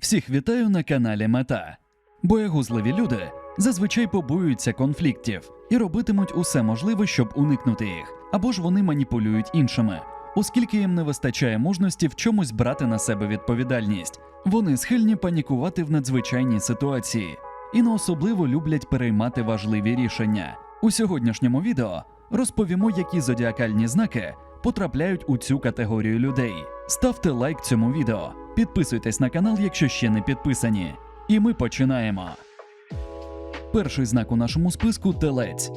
Всіх вітаю на каналі Мета. Боягузливі люди зазвичай побоюються конфліктів і робитимуть усе можливе, щоб уникнути їх, або ж вони маніпулюють іншими, оскільки їм не вистачає мужності в чомусь брати на себе відповідальність. Вони схильні панікувати в надзвичайній ситуації і не особливо люблять переймати важливі рішення. У сьогоднішньому відео розповімо, які зодіакальні знаки потрапляють у цю категорію людей. Ставте лайк цьому відео, підписуйтесь на канал, якщо ще не підписані. І ми починаємо. Перший знак у нашому списку телець.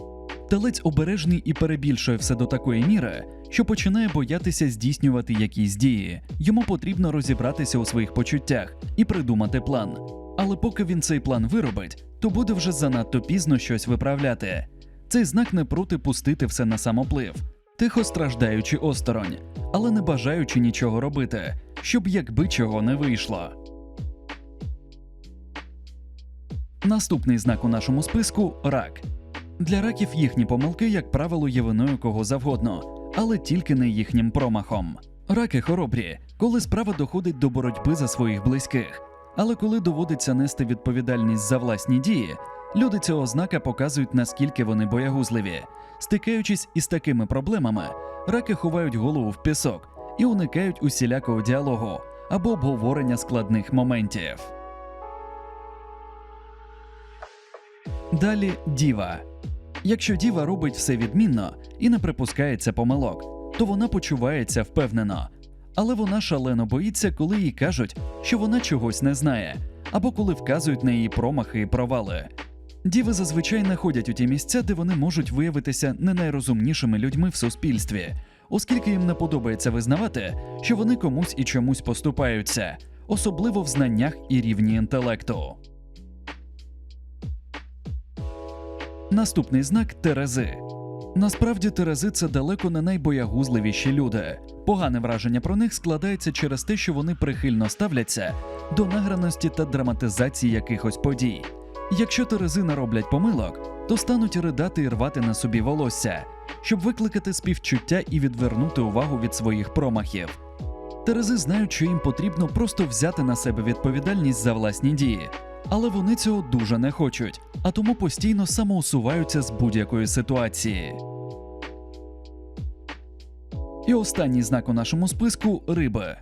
Телець обережний і перебільшує все до такої міри, що починає боятися здійснювати якісь дії. Йому потрібно розібратися у своїх почуттях і придумати план. Але поки він цей план виробить, то буде вже занадто пізно щось виправляти. Цей знак не проти пустити все на самоплив, тихо страждаючи осторонь, але не бажаючи нічого робити, щоб якби чого не вийшло. Наступний знак у нашому списку рак. Для раків їхні помилки, як правило, є виною кого завгодно, але тільки не їхнім промахом. Раки хоробрі, коли справа доходить до боротьби за своїх близьких. Але коли доводиться нести відповідальність за власні дії, люди цього знака показують, наскільки вони боягузливі. Стикаючись із такими проблемами, раки ховають голову в пісок і уникають усілякого діалогу або обговорення складних моментів. Далі діва. Якщо діва робить все відмінно і не припускається помилок, то вона почувається впевнено. Але вона шалено боїться, коли їй кажуть, що вона чогось не знає, або коли вказують на її промахи і провали. Діви зазвичай не ходять у ті місця, де вони можуть виявитися не найрозумнішими людьми в суспільстві, оскільки їм не подобається визнавати, що вони комусь і чомусь поступаються, особливо в знаннях і рівні інтелекту. Наступний знак Терези. Насправді Терези це далеко не найбоягузливіші люди. Погане враження про них складається через те, що вони прихильно ставляться до награності та драматизації якихось подій. Якщо Терези нароблять помилок, то стануть ридати і рвати на собі волосся, щоб викликати співчуття і відвернути увагу від своїх промахів. Терези знають, що їм потрібно просто взяти на себе відповідальність за власні дії, але вони цього дуже не хочуть, а тому постійно самоусуваються з будь-якої ситуації. І останній знак у нашому списку риби.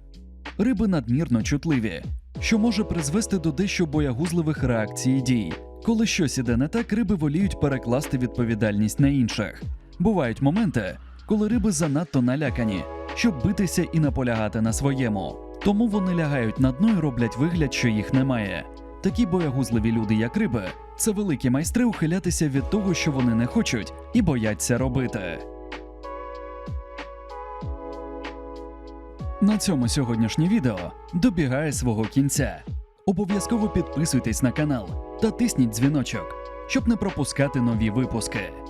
Риби надмірно чутливі, що може призвести до дещо боягузливих реакцій і дій. Коли щось іде не так, риби воліють перекласти відповідальність на інших. Бувають моменти, коли риби занадто налякані, щоб битися і наполягати на своєму. Тому вони лягають на дно і роблять вигляд, що їх немає. Такі боягузливі люди, як риби, це великі майстри ухилятися від того, що вони не хочуть, і бояться робити. На цьому сьогоднішнє відео добігає свого кінця. Обов'язково підписуйтесь на канал та тисніть дзвіночок, щоб не пропускати нові випуски.